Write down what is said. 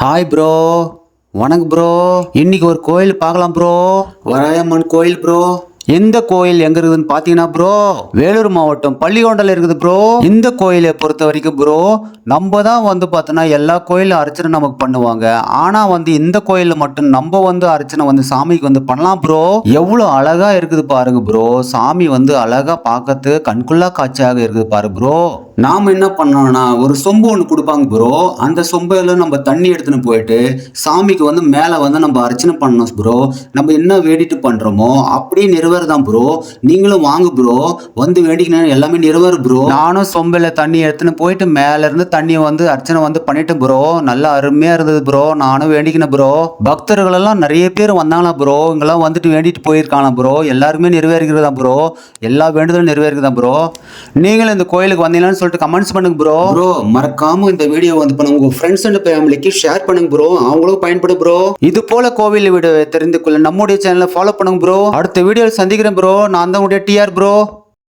Hi bro வணக்கம் bro இன்னைக்கு ஒரு கோயில் பார்க்கலாம் ப்ரோ வராயம்மன் கோயில் ப்ரோ எந்த கோயில் எங்க இருக்குதுன்னு பாத்தீங்கன்னா ப்ரோ வேலூர் மாவட்டம் பள்ளிகொண்டல இருக்குது ப்ரோ இந்த கோயிலை பொறுத்த வரைக்கும் ப்ரோ நம்ம தான் வந்து பார்த்தோன்னா எல்லா கோயிலும் அர்ச்சனை நமக்கு பண்ணுவாங்க. ஆனா வந்து இந்த கோயில்ல மட்டும் நம்ம வந்து அர்ச்சனை வந்து சாமிக்கு வந்து பண்ணலாம் ப்ரோ எவ்வளவு அழகா இருக்குது பாருங்க ப்ரோ சாமி வந்து அழகா பார்க்கறது கண்குள்ளா காட்சியாக இருக்குது பாரு ப்ரோ நாம் என்ன பண்ணோம்னா ஒரு சொம்பு ஒன்று கொடுப்பாங்க ப்ரோ அந்த சொம்பையில நம்ம தண்ணி எடுத்துன்னு போயிட்டு சாமிக்கு வந்து மேலே வந்து நம்ம அர்ச்சனை பண்ணணும் ப்ரோ நம்ம என்ன வேடிட்டு பண்ணுறோமோ அப்படியே நிறுவர் தான் ப்ரோ நீங்களும் வாங்க ப்ரோ வந்து வேண்டிக்கணும் எல்லாமே நிறுவர் ப்ரோ நானும் சொம்பையில் தண்ணி எடுத்துன்னு போயிட்டு மேலேருந்து தண்ணியை வந்து அர்ச்சனை வந்து பண்ணிட்டேன் ப்ரோ நல்லா அருமையாக இருந்தது ப்ரோ நானும் வேண்டிக்கினேன் ப்ரோ பக்தர்களெல்லாம் நிறைய பேர் வந்தாங்களா ப்ரோ இங்கெல்லாம் வந்துட்டு வேண்டிட்டு போயிருக்காங்களா ப்ரோ எல்லாருமே நிறைவேறுகிறதா ப்ரோ எல்லா வேண்டுதலும் நிறைவேறுகிறதா ப்ரோ நீங்களும் இந்த கோயிலுக்கு வந்தீங்களான்னு சொல்லிட்டு கமெண்ட்ஸ் பண்ணுங்க ப்ரோ ப்ரோ மறக்காம இந்த வீடியோ வந்து பண்ணுங்க உங்க ஃப்ரெண்ட்ஸ் அண்ட் ஃபேமிலிக்கு ஷேர் பண்ணுங்க ப்ரோ அவங்களும் பயன்படும் ப்ரோ இது போல கோவில் வீடியோ தெரிந்து கொள்ள நம்முடைய சேனலை ஃபாலோ பண்ணுங்க ப்ரோ அடுத்த வீடியோவில் சந்திக்கிறேன் ப்ரோ நான் தான் உடைய டிஆர் ப்ரோ